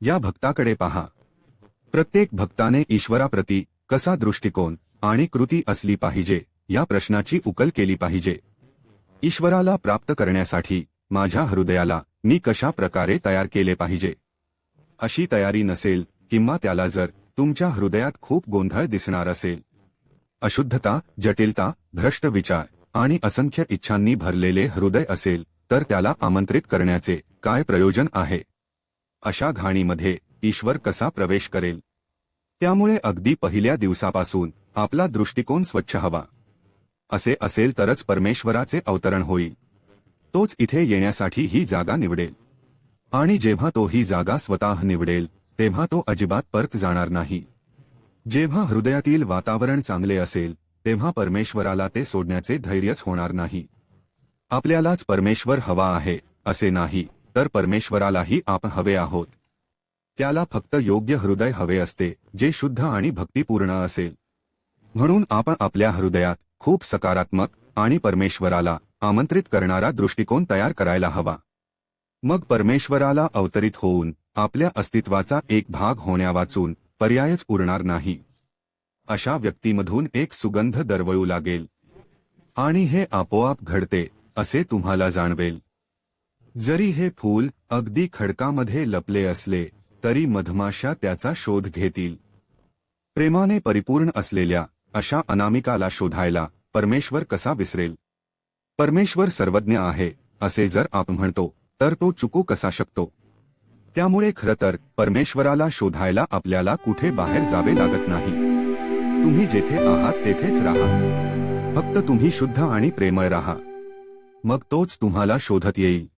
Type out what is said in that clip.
या भक्ताकडे पहा. प्रत्येक भक्ताने ईश्वराप्रती कसा दृष्टिकोन आणि कृती असली पाहिजे या प्रश्नाची उकल केली पाहिजे. ईश्वराला प्राप्त करण्यासाठी माझ्या हृदयाला मी कशा प्रकारे तयार केले पाहिजे? अशी तयारी नसेल किंवा त्याला जर तुमच्या हृदयात खूप गोंधळ दिसणार असेल. अशुद्धता जटिलता भ्रष्ट विचार आणि असंख्य इच्छांनी भरलेले हृदय असेल तर त्याला आमंत्रित करण्याचे काय प्रयोजन आहे? अशा घाणीमध्ये ईश्वर कसा प्रवेश करेल? त्यामुळे अगदी पहिल्या दिवसापासून आपला दृष्टिकोन स्वच्छ हवा. असे असेल तरच परमेश्वराचे अवतरण होईल. तोच इथे येण्यासाठी ही जागा निवडेल. आणि जेव्हा तो ही जागा स्वतः निवडेल तेव्हा तो अजिबात परत जाणार नाही. जेव्हा हृदयातील वातावरण चांगले असेल तेव्हा परमेश्वराला ते सोडण्याचे धैर्यच होणार नाही. आपल्यालाच परमेश्वर हवा आहे असे नाही. तर परमेश्वरालाही आपण हवे आहोत. त्याला फक्त योग्य हृदय हवे असते जे शुद्ध आणि भक्तिपूर्ण असेल. म्हणून आपण आपल्या हृदयात खूप सकारात्मक आणि परमेश्वराला आमंत्रित करणारा दृष्टिकोन तयार करायला हवा. मग परमेश्वराला अवतरित होऊन आपल्या अस्तित्वाचा एक भाग होण्यावाचून पर्यायच उरणार नाही. अशा व्यक्तीमधून एक सुगंध दरवळू लागेल. आणि हे आपोआप घडते असे तुम्हाला जाणवेल. जरी हे फूल अगदी खडकामध्ये लपले असले तरी मधमाशा त्याचा शोध घेतील. प्रेमाने परिपूर्ण असलेल्या अशा अनामिकाला शोधायला परमेश्वर कसा विसरेल? परमेश्वर सर्वज्ञ आहे असे जर आपण म्हणतो तर तो चुकू कसा शकतो? त्यामुळे खरं तर परमेश्वराला शोधायला आपल्याला कुठे बाहेर जावे लागत नाही. तुम्ही जेथे आहात तेथेच राहा. फक्त तुम्ही शुद्ध आणि प्रेमळ राहा. मग तोच तुम्हाला शोधत येईल.